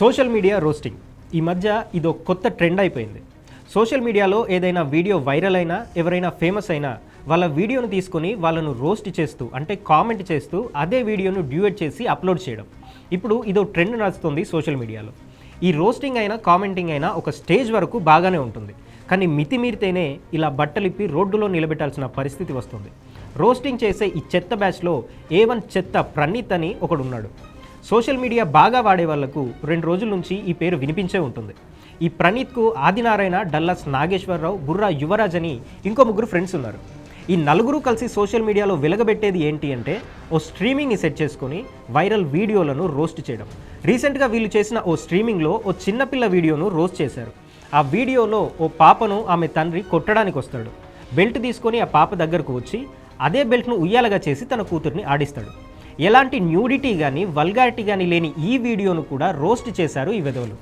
Social media roasting. ఈ మధ్య ఇదో కొత్త ట్రెండ్ అయిపోయింది. సోషల్ మీడియాలో ఏదైనా వీడియో వైరల్ అయినా ఎవరైనా ఫేమస్ అయినా వాళ్ళ వీడియోను తీసుకొని వాళ్ళను రోస్ట్ చేస్తూ అంటే కామెంట్ చేస్తూ అదే వీడియోను డ్యూయట్ చేసి అప్లోడ్ చేయడం. ఇప్పుడు ఇదో ట్రెండ్ నడుస్తుంది సోషల్ మీడియాలో. ఈ రోస్టింగ్ అయినా కామెంటింగ్ అయినా ఒక స్టేజ్ వరకు బాగానే ఉంటుంది. కానీ మితిమీరితేనే ఇలా బట్టలిప్పి రోడ్డులో నిలబెట్టాల్సిన పరిస్థితి వస్తుంది. రోస్టింగ్ చేసే ఈ చెత్త బ్యాచ్లో ఏ వన్ చెత్త ప్రణీత్ అని ఒకడున్నాడు. సోషల్ మీడియా బాగా వాడే వాళ్ళకు రెండు రోజుల నుంచి ఈ పేరు వినిపించే ఉంటుంది. ఈ ప్రణీత్కు ఆదినారాయణ డల్లాస్ నాగేశ్వరరావు బుర్రా యువరాజ్ అని ఇంకో ముగ్గురు ఫ్రెండ్స్ ఉన్నారు. ఈ నలుగురు కలిసి సోషల్ మీడియాలో వెలగబెట్టేది ఏంటి అంటే ఓ స్ట్రీమింగ్ని సెట్ చేసుకొని వైరల్ వీడియోలను రోస్ట్ చేయడం. రీసెంట్గా వీళ్ళు చేసిన ఓ స్ట్రీమింగ్లో ఓ చిన్నపిల్ల వీడియోను రోస్ట్ చేశారు. ఆ వీడియోలో ఓ పాపను ఆమె తండ్రి కొట్టడానికి వస్తాడు. బెల్ట్ తీసుకొని ఆ పాప దగ్గరకు వచ్చి అదే బెల్ట్ను ఉయ్యాలగా చేసి తన కూతుర్ని ఆడిస్తాడు. ఎలాంటి న్యూడిటీ కానీ వల్గారిటీ కానీ లేని ఈ వీడియోను కూడా రోస్ట్ చేశారు ఈ విధవులు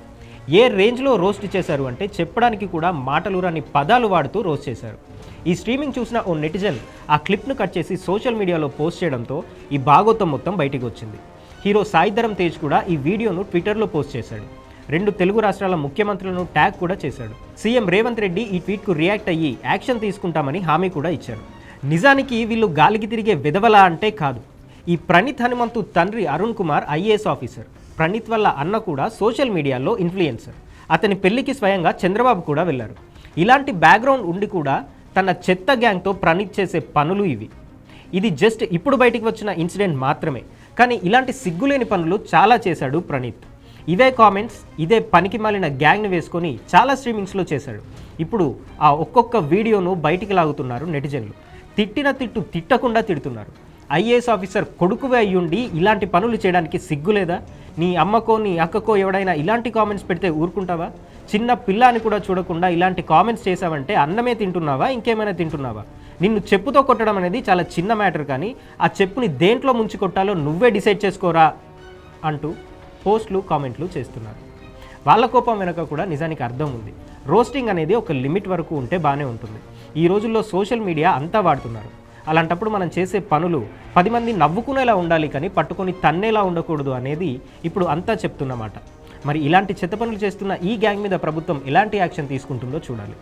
ఏ రేంజ్లో రోస్ట్ చేశారు అంటే చెప్పడానికి కూడా మాటలు రాని పదాలు వాడుతూ రోస్ట్ చేశారు. ఈ స్ట్రీమింగ్ చూసిన ఓ నెటిజన్ ఆ క్లిప్ను కట్ చేసి సోషల్ మీడియాలో పోస్ట్ చేయడంతో ఈ భాగోతం మొత్తం బయటికి వచ్చింది. హీరో సాయిధరం తేజ్ కూడా ఈ వీడియోను ట్విట్టర్లో పోస్ట్ చేశాడు. రెండు తెలుగు రాష్ట్రాల ముఖ్యమంత్రులను ట్యాగ్ కూడా చేశాడు. సీఎం రేవంత్ రెడ్డి ఈ ట్వీట్కు రియాక్ట్ అయ్యి యాక్షన్ తీసుకుంటామని హామీ కూడా ఇచ్చారు. నిజానికి వీళ్ళు గాలికి తిరిగే విధవలా అంటే కాదు. ఈ ప్రణీత్ హనుమంతు తండ్రి అరుణ్ కుమార్ ఐఏఎస్ ఆఫీసర్. ప్రణీత్ వల్ల అన్న కూడా సోషల్ మీడియాలో ఇన్ఫ్లుయెన్సర్. అతని పెళ్ళికి స్వయంగా చంద్రబాబు కూడా వెళ్ళారు. ఇలాంటి బ్యాక్గ్రౌండ్ ఉండి కూడా తన చెత్త గ్యాంగ్తో ప్రణీత్ చేసే పనులు ఇవి. ఇది జస్ట్ ఇప్పుడు బయటికి వచ్చిన ఇన్సిడెంట్ మాత్రమే. కానీ ఇలాంటి సిగ్గులేని పనులు చాలా చేశాడు ప్రణీత్. ఇవే కామెంట్స్ ఇదే పనికి మాలిన గ్యాంగ్ని వేసుకొని చాలా స్ట్రీమింగ్స్లో చేశాడు. ఇప్పుడు ఆ ఒక్కొక్క వీడియోను బయటికి లాగుతున్నారు నెటిజన్లు. తిట్టిన తిట్టు తిట్టకుండా తిడుతున్నారు. ఐఏఎస్ ఆఫీసర్ కొడుకువే అయ్యుండి ఇలాంటి పనులు చేయడానికి సిగ్గు లేదా నీ అమ్మకో నీ అక్కకో ఎవడైనా ఇలాంటి కామెంట్స్ పెడితే ఊరుకుంటావా? చిన్న పిల్లాని కూడా చూడకుండా ఇలాంటి కామెంట్స్ చేసావంటే అన్నమే తింటున్నావా? ఇంకేమైనా తింటున్నావా? నిన్ను చెప్పుతో కొట్టడం అనేది చాలా చిన్న మ్యాటర్ కానీ ఆ చెప్పుని దేంట్లో ముంచి కొట్టాలో నువ్వే డిసైడ్ చేసుకోరా అంటూ పోస్టులు కామెంట్లు చేస్తున్నారు. వాళ్ళ కోపం వెనక కూడా నిజానికి అర్థం ఉంది. రోస్టింగ్ అనేది ఒక లిమిట్ వరకు ఉంటే బాగానే ఉంటుంది. ఈ రోజుల్లో సోషల్ మీడియా అంతా వాడుతున్నారు. అలాంటప్పుడు మనం చేసే పనులు పది మంది నవ్వుకునేలా ఉండాలి కానీ పట్టుకొని తన్నేలా ఉండకూడదు అనేది ఇప్పుడు అంతా చెప్తున్నమాట. మరి ఇలాంటి చెత్త పనులు చేస్తున్న ఈ గ్యాంగ్ మీద ప్రభుత్వం ఎలాంటి యాక్షన్ తీసుకుంటుందో చూడాలి.